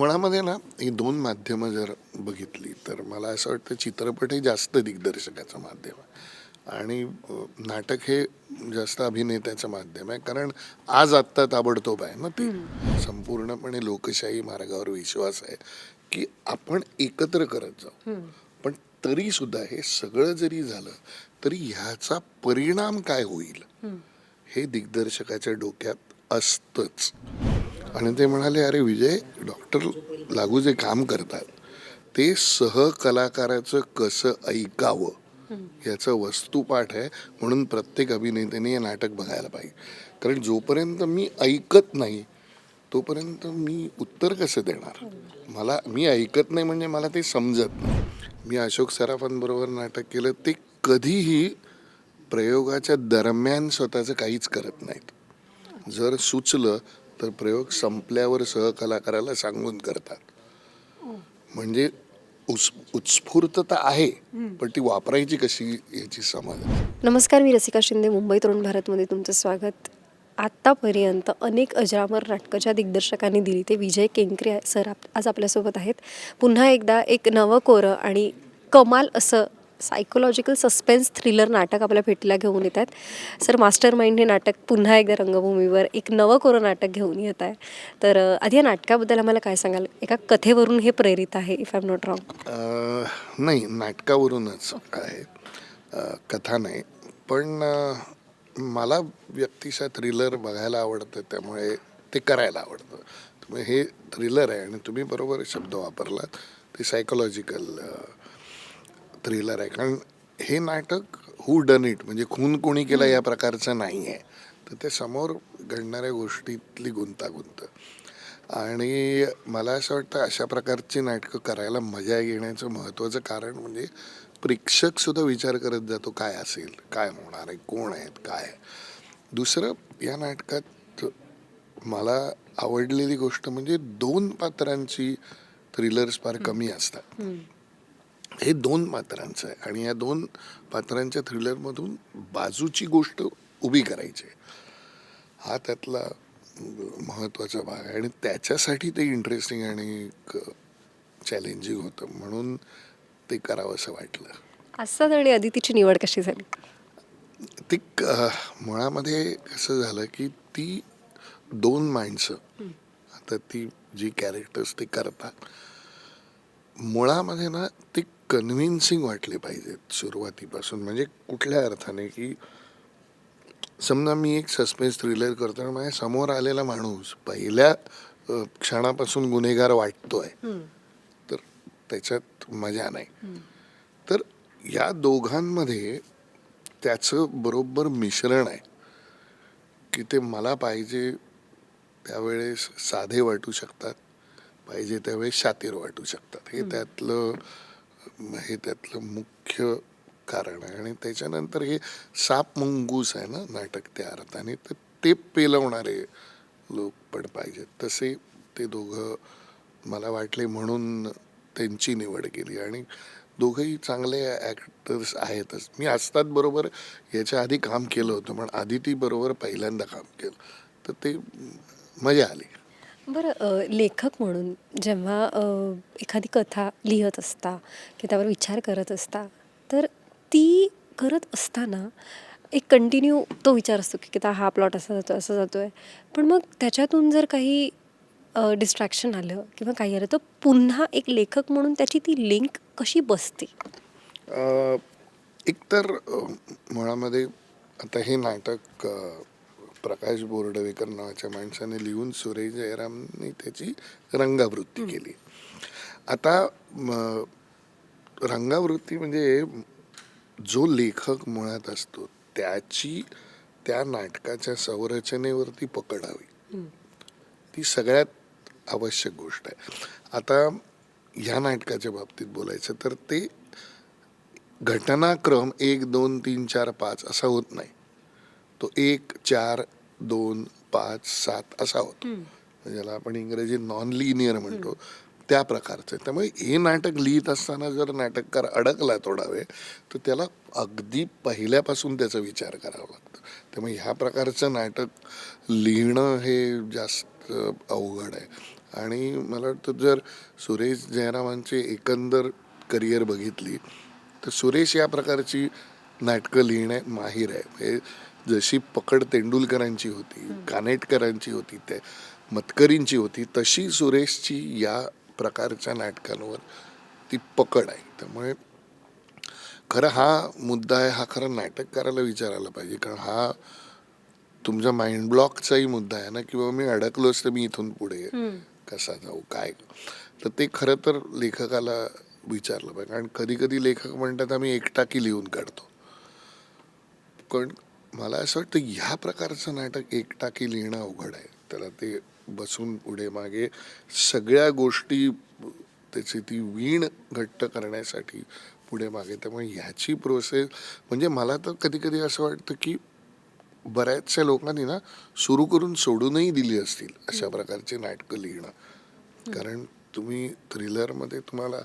मुळामध्ये ना ही दोन माध्यमं जर बघितली तर मला असं वाटतं चित्रपट हे जास्त दिग्दर्शकाचं माध्यम आहे. आणि नाटक हे जास्त अभिनेत्याचं माध्यम आहे. कारण आज आत्ता ताबडतोब आहे ना ते. संपूर्णपणे लोकशाही मार्गावर विश्वास आहे की आपण एकत्र करत जाऊ. पण तरी सुद्धा हे सगळं जरी झालं तरी ह्याचा परिणाम काय होईल? हे दिग्दर्शकाच्या डोक्यात असतंच. आणि ते म्हणाले अरे विजय डॉक्टर लागू जे काम करतात ते सहकलाकाराचं कसं ऐकावं? याचं वस्तुपाठ आहे म्हणून प्रत्येक अभिनेत्याने हे नाटक बघायला पाहिजे. कारण जोपर्यंत मी ऐकत नाही तोपर्यंत मी उत्तर कसं देणार? मला मी ऐकत नाही म्हणजे मला ते समजत नाही. मी अशोक सराफांबरोबर नाटक केलं ते कधीही प्रयोगाच्या दरम्यान स्वतःचं काहीच करत नाहीत. जर सुचलं तर प्रयोग संपल्यावर सहकलाकाराला सांगून करतात. म्हणजे उत्स्फूर्तता आहे पण ती वापरायची कशी याची समज. नमस्कार मी रसिका शिंदे मुंबई तरुण भारतमध्ये तुमचं स्वागत. आत्तापर्यंत अनेक अजरामर नाटकं ज्या दिग्दर्शकांनी दिली ते विजय केंकरे सर आप आज आपल्यासोबत आहेत. पुन्हा एकदा एक नवं कोरं आणि कमाल असं सायकोलॉजिकल सस्पेन्स थ्रिलर नाटक आपल्या भेटीला घेऊन येत आहेत. सर मास्टर माइंड हे नाटक पुन्हा एकदा रंगभूमीवर एक नवं कोरं नाटक घेऊन येत आहे. तर आधी या नाटकाबद्दल आम्हाला काय सांगाल? एका कथेवरून हे प्रेरित आहे if I am not wrong नाही नाटकावरूनच आहे. कथा नाही. पण मला व्यक्तिशः थ्रिलर बघायला आवडतं त्यामुळे ते करायला आवडतं. त्यामुळे हे थ्रिलर आहे आणि तुम्ही बरोबर शब्द वापरलात. ते सायकोलॉजिकल थ्रिलर आहे. कारण हे नाटक हू डन इट म्हणजे खून कोणी केला या प्रकारचं नाही आहे तर ते समोर घडणाऱ्या गोष्टीतली गुंतागुंत. आणि मला असं वाटतं अशा प्रकारची नाटकं करायला मजा येण्याचं महत्त्वाचं कारण म्हणजे प्रेक्षक सुद्धा विचार करत जातो काय असेल? काय होणार आहे? कोण आहेत? काय? दुसरं या नाटकात मला आवडलेली गोष्ट म्हणजे दोन पात्रांची थ्रिलर्स फार कमी असतात. हे दोन पात्रांचं आहे. आणि या दोन पात्रांच्या थ्रिलरमधून बाजूची गोष्ट उभी करायची. हा त्यातला महत्त्वाचा भाग आहे. आणि त्याच्यासाठी ते इंटरेस्टिंग आणि चॅलेंजिंग होतं. म्हणून ते करावं असं वाटलं. आसाद आणि अदितीची निवड कशी झाली? ते मुळामध्ये कसं झालं की ती दोन माणसं आता ती जी कॅरेक्टर्स ते करतात मुळामध्ये ना ते कन्व्हिन्सिंग वाटले पाहिजेत सुरुवातीपासून. म्हणजे कुठल्या अर्थाने की समजा मी एक सस्पेन्स थ्रिलर करतो आणि माझ्यासमोर आलेला माणूस पहिल्या क्षणापासून गुन्हेगार वाटतोय तर त्याच्यात मजा नाही. तर या दोघांमध्ये त्याचं बरोबर मिश्रण आहे की ते मला पाहिजे त्यावेळेस साधे वाटू शकतात पाहिजे त्यावेळेस शातीर वाटू शकतात. हे त्यातलं हे त्यातलं मुख्य कारण आहे. आणि त्याच्यानंतर हे साप मुंगूस आहे ना नाटक त्या अर्थाने तर ते पेलवणारे लोक पण पाहिजेत. तसे ते दोघं मला वाटले म्हणून त्यांची निवड केली. आणि दोघंही चांगले ॲक्टर्स आहेतच. मी असतात बरोबर याच्या आधी काम केलं होतं पण आदिती बरोबर पहिल्यांदा काम केलं. तर ते मजा आली. बरं अ, लेखक म्हणून जेव्हा अ, एखादी कथा लिहत असता की त्यावर विचार करत असता तर ती करत असताना एक कंटिन्यू तो विचार असतो की आता हा प्लॉट असा जातो असा जातो आहे पण मग त्याच्यातून जर काही डिस्ट्रॅक्शन आलं किंवा काही आलं तर पुन्हा एक लेखक म्हणून त्याची ती लिंक कशी बसते? अ, एकतर अ, मुळामध्ये आता हे नाटक प्रकाश बोर्डवेकर नावाच्या माणसाने लिहून सुरेश जयरामने त्याची रंगावृत्ती केली. आता रंगावृत्ती म्हणजे जो लेखक मुळात असतो त्याची त्या नाटकाच्या संरचनेवरती पकड हवी. ती सगळ्यात आवश्यक गोष्ट आहे. आता ह्या नाटकाच्या बाबतीत बोलायचं तर ते घटनाक्रम एक दोन तीन चार पाच असा होत नाही. तो एक चार दोन पाच सात असा होतो. ज्याला आपण इंग्रजीत नॉन लिनियर म्हणतो. त्या प्रकारचं. त्यामुळे हे नाटक लिहित असताना जर नाटककार अडकला थोडा वेळ तर त्याला अगदी पहिल्यापासून त्याचा विचार करावा लागतो. त्यामुळे ह्या प्रकारचं नाटक लिहिणं हे जास्त अवघड आहे. आणि मला वाटतं जर सुरेश जयरामांचे एकंदर करिअर बघितली तर सुरेश या प्रकारची नाटकं लिहिण्यात माहीर आहे. म्हणजे जशी पकड तेंडुलकरांची होती कानेटकरांची होती ते मतकरींची होती तशी सुरेशची या प्रकारच्या नाटकांवर ती पकड आहे. त्यामुळे खरं हा मुद्दा आहे हा खरं नाटककाराला विचारायला पाहिजे. कारण हा तुमच्या माइंड ब्लॉकचाही मुद्दा आहे ना किंवा मी अडकलोच तर मी इथून पुढे कसा जाऊ काय तर ते खरं तर लेखकाला विचारलं पाहिजे. कारण कधी कधी लेखक म्हणतात आम्ही एकटाकी लिहून काढतो. पण मला असं वाटतं ह्या प्रकारचं नाटक एकटाकी लिहिणं अवघड आहे. त्याला ते बसून पुढे मागे सगळ्या गोष्टी त्याची ती वीण घट्ट करण्यासाठी पुढे मागे. त्यामुळे ह्याची प्रोसेस म्हणजे मला तर कधी कधी असं वाटतं की बऱ्याचशा लोकांनी ना सुरू करून सोडूनही दिली असतील अशा प्रकारचे नाटकं लिहिणं. कारण तुम्ही थ्रिलरमध्ये तुम्हाला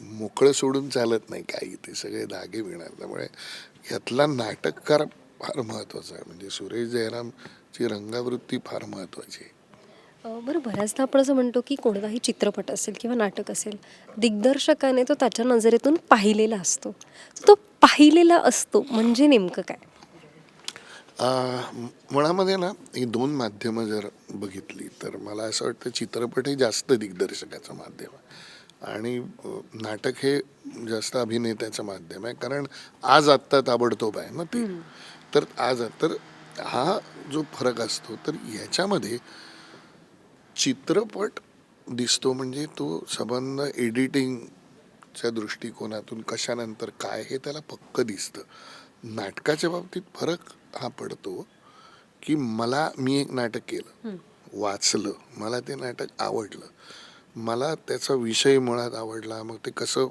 मोकळं सोडून चालत नाही काही. ते सगळे धागे मिळणार त्यामुळे यातला नाटककार फार महत्त्वाचा आहे. म्हणजे सुरेश जयरामची रंगावृत्ती फार महत्वाची आहे. बरं बऱ्याचदा आपण असं म्हणतो की कोणताही चित्रपट असेल किंवा नाटक असेल दिग्दर्शकाने तो त्याच्या नजरेतून पाहिलेला असतो. तो पाहिलेला असतो म्हणजे नेमकं काय? आ, मुळामध्ये ना ही दोन माध्यमं जर बघितली तर मला असं वाटतं चित्रपट हे जास्त दिग्दर्शकाचं माध्यम आहे. आणि नाटक हे जास्त अभिनेत्याचं माध्यम आहे. कारण आज आत्ता ताबडतोब आहे ना ते. तर आज तर हा जो फरक असतो तर याच्यामध्ये चित्रपट दिसतो म्हणजे तो संबंध एडिटिंगच्या दृष्टिकोनातून कशानंतर काय हे त्याला पक्क दिसतं. नाटकाच्या बाबतीत फरक हा पडतो की मला मी एक नाटक केलं वाचलं मला ते नाटक आवडलं. मला त्याचा विषय मुळात आवडला मग ते कसं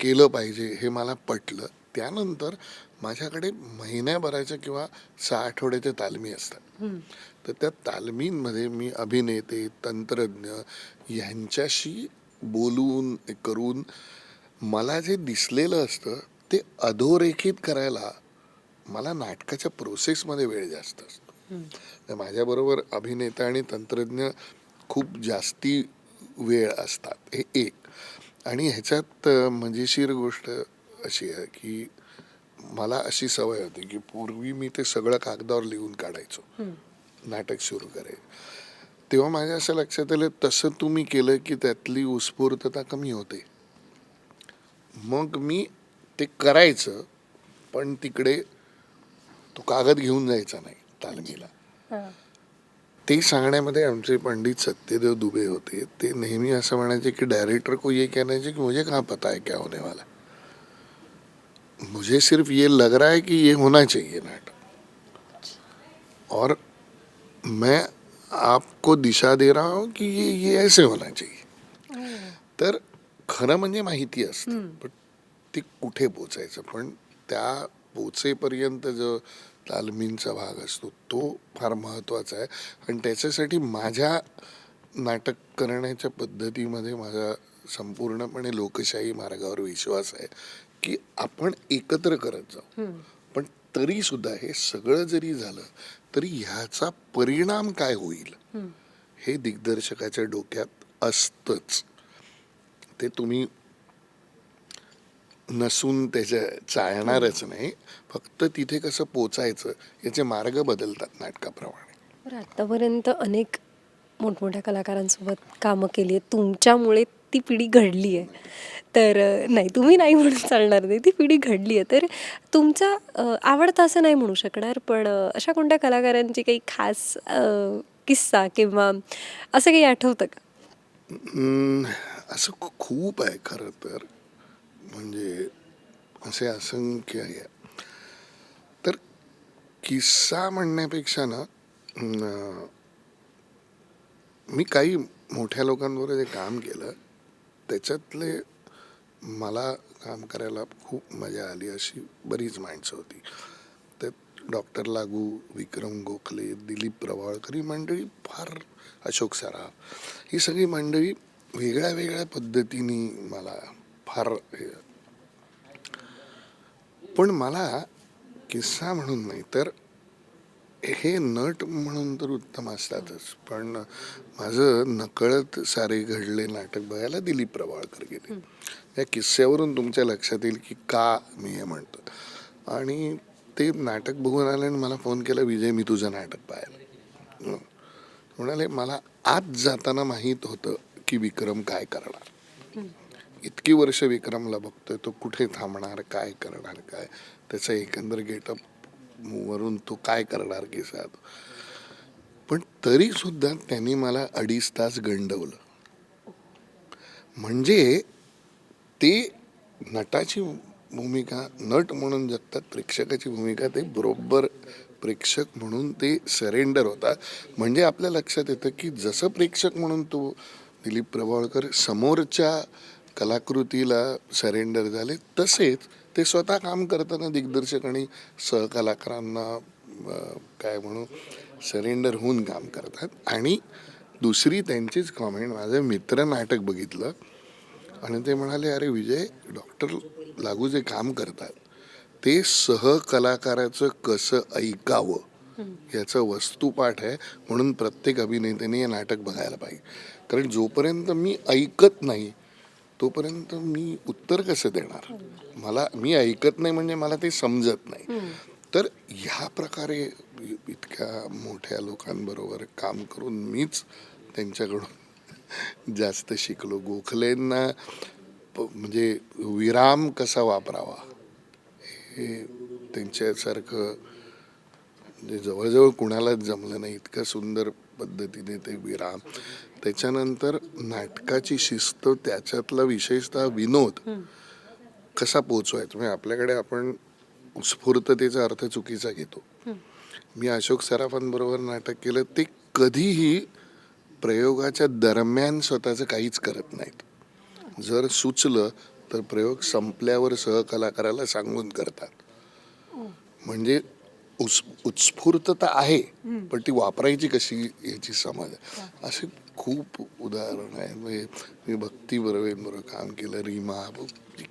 केलं पाहिजे हे मला पटलं. त्यानंतर माझ्याकडे महिन्याभराच्या किंवा सहा आठवड्याच्या तालमी असतात. तर त्या तालमींमध्ये मी अभिनेते तंत्रज्ञ यांच्याशी बोलून करून मला जे दिसलेलं असतं ते अधोरेखित करायला मला नाटकाच्या प्रोसेसमध्ये वेळ जास्त असतो. तर माझ्याबरोबर अभिनेता आणि तंत्रज्ञ खूप जास्ती वेळ असतात. हे एक. आणि ह्याच्यात मजेशीर गोष्ट अशी आहे की मला अशी सवय होती की पूर्वी मी ते सगळं कागदावर लिहून काढायचो. नाटक सुरू करायचं तेव्हा माझ्या असं लक्षात आलं तसं तुम्ही केलं की त्यातली उत्स्फूर्तता कमी होते. मग मी ते करायचं पण तिकडे तो कागद घेऊन जायचा नाही तालमीला. ते सांगण्यामध्ये आमचे पंडित सत्यदेव दुबे होते. ते नेहमी असं म्हणायचे की डायरेक्टर को ये कहना चाहिए कि मुझे कहाँ पता है क्या होने वाला मुझे सिर्फ ये लग रहा है कि ये होना चाहिए नाटक। और मैं आपको दिशा दे रहा हूँ कि ये ये ऐसे होना चाहिए। तर खरं म्हणजे माहिती असतं पण ते कुठे पोचायचं? पण त्या पोचेपर्यंत जो तालमींचा भाग असतो तो फार महत्त्वाचा आहे. आणि त्याच्यासाठी माझ्या नाटक करण्याच्या पद्धतीमध्ये माझा संपूर्णपणे लोकशाही मार्गावर विश्वास आहे. की आपण एकत्र करत जाऊ. पण तरी सुद्धा हे सगळं जरी झालं तरी ह्याचा परिणाम काय होईल? हे दिग्दर्शकाच्या डोक्यात असतंच. ते तुम्ही नसून त्याच्या चाळणारच नाही फक्त तिथे कसं पोचायचं याचे मार्ग बदलतात नाटकाप्रमाणे. बरं आत्तापर्यंत अनेक मोठमोठ्या कलाकारांसोबत कामं केली आहेत. तुमच्यामुळे ती पिढी घडली आहे तर नाही तुम्ही नाही म्हणून चालणार नाही. ती पिढी घडली आहे. तर तुमचा आवडता असं नाही म्हणू शकणार पण अशा कोणत्या कलाकारांची काही खास किस्सा किंवा असं काही आठवतं का? असं खूप आहे खरं तर. म्हणजे असे असंख्य आहे. तर किस्सा म्हणण्यापेक्षा ना मी काही मोठ्या लोकांबरोबर जे काम केलं त्याच्यातले मला काम करायला खूप मजा आली अशी बरीच माणसं होती. त्यात डॉक्टर लागू विक्रम गोखले दिलीप प्रभाळकर ही मंडळी फार अशोक सराफ. ही सगळी मंडळी वेगळ्या वेगळ्या पद्धतीने मला फार हे पण मला किस्सा म्हणून नाही तर हे नट म्हणून तर उत्तम असतातच. पण माझं नकळत सारे घडले नाटक बघायला दिलीप प्रभाळकर गेले. या किस्स्यावरून तुमच्या लक्षात येईल की का मी हे म्हणतो. आणि ते नाटक बघून आले आणि मला फोन केला विजय मी तुझं नाटक पाहिलं हं. म्हणाले मला आत जाताना माहीत होतं की विक्रम काय करणार. इतकी वर्ष विक्रमला बघतोय तो कुठे थांबणार काय करणार काय? त्याचा एकंदर गेटअप वरून तो काय करणार की पण तरी सुद्धा त्यांनी मला अडीच तास गंडवलं. म्हणजे ते नटाची भूमिका नट म्हणून जगतात प्रेक्षकाची भूमिका ते बरोबर प्रेक्षक म्हणून ते सरेंडर होता. म्हणजे आपल्या लक्षात येतं की जसं प्रेक्षक म्हणून तो दिलीप प्रभावळकर समोरच्या कलाकृतीला सरेंडर झाले तसेच ते स्वतः काम करताना दिग्दर्शक आणि सहकलाकारांना काय म्हणू सरेंडर होऊन काम करतात. आणि दुसरी त्यांचीच कॉमेंट माझं मित्र नाटक बघितलं. आणि ते म्हणाले अरे विजय डॉक्टर लागू जे काम करतात ते सहकलाकाराचं कसं ऐकावं? याचं वस्तुपाठ आहे म्हणून प्रत्येक अभिनेत्याने हे नाटक बघायला पाहिजे. कारण जोपर्यंत मी ऐकत नाही तोपर्यंत मी उत्तर कसं देणार? मला मी ऐकत नाही म्हणजे मला ते समजत नाही. तर ह्या प्रकारे इतक्या मोठ्या लोकांबरोबर काम करून मीच त्यांच्याकडून जास्त शिकलो. गोखलेंना म्हणजे विराम कसा वापरावा? हे त्यांच्यासारखं म्हणजे जवळजवळ कुणालाच जमलं नाही. इतकं सुंदर पद्धतीने ते विराम त्याच्यानंतर नाटकाची शिस्त त्याच्यातला विशेषतः विनोद कसा पोचवायचा म्हणजे आपल्याकडे आपण उत्स्फूर्ततेचा अर्थ चुकीचा घेतो. मी अशोक सराफांबरोबर नाटक केलं ते कधीही प्रयोगाच्या दरम्यान स्वतःचं काहीच करत नाहीत. जर सुचलं तर प्रयोग संपल्यावर सहकलाकाराला सांगून करतात. म्हणजे उत्स्फूर्तता आहे पण ती वापरायची कशी याची समज? असे खूप उदाहरण आहे. म्हणजे मी भक्ती बरोबर काम केलं रीमा.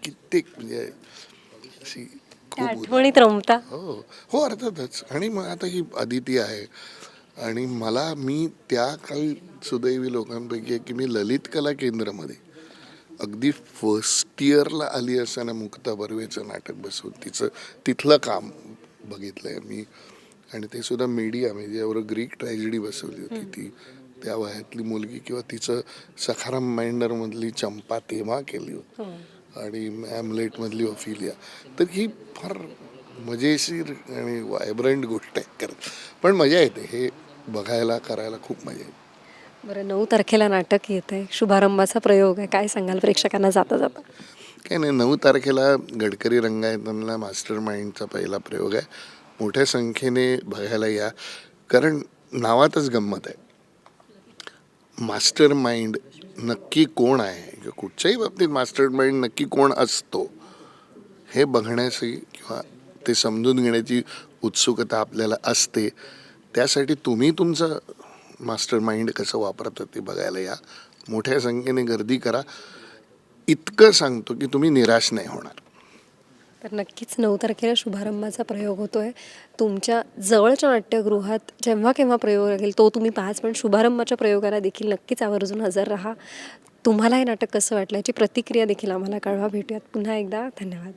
कित्येक म्हणजे अशी. आठवणीत रमता? हो. हो अर्थातच. आणि मग आता ही अदिती आहे. आणि मला मी त्या काही सुदैवी लोकांपैकी आहे की मी ललित कला केंद्रामध्ये अगदी फर्स्ट इयरला आली असताना मुक्ता बर्वेचं नाटक बसवून तिचं तिथलं काम बघितलंय मी. आणि ते सुद्धा मीडिया म्हणजे ग्रीक ट्रॅजेडी बसवली होती ती. त्या वयातली मुलगी किंवा तिचं सखाराम माइंडरमधली चंपा तेव्हा केली होती. आणि मधली ओफिलिया तर ही फार मजेशीर आणि वायब्रंट गोष्ट आहे करत पण मजा येते. हे बघायला करायला खूप मजा येते. बरं नऊ तारखेला नाटक येत आहे शुभारंभाचा प्रयोग आहे. काय सांगाल प्रेक्षकांना जाता जाता? काय नाही नऊ तारखेला गडकरी रंगायतनला मास्टर माइंडचा पहिला प्रयोग आहे. मोठ्या संख्येने बघायला या. कारण नावातच गंमत आहे. मास्टर माइंड नक्की कोण आहे? किंवा कुठच्याही बाबतीत मास्टर माइंड नक्की कोण असतो हे बघण्याची किंवा ते समजून घेण्याची उत्सुकता आपल्याला असते. त्यासाठी तुम्ही तुमचं मास्टर माइंड कसं वापरता ते बघायला या. मोठ्या संख्येने गर्दी करा. इतकं सांगतो की तुम्ही निराश नाही होणार. तर नक्कीच नऊ तारखेला शुभारंभाचा प्रयोग होतो आहे तुमच्या जवळच्या नाट्यगृहात जेव्हा केव्हा प्रयोग लागेल तो तुम्ही पाहाच पण शुभारंभाच्या प्रयोगाला देखील नक्कीच आवर्जून हजर राहा. तुम्हाला हे नाटक कसं वाटलं याची प्रतिक्रिया देखील आम्हाला कळवा. भेटूयात पुन्हा एकदा. धन्यवाद.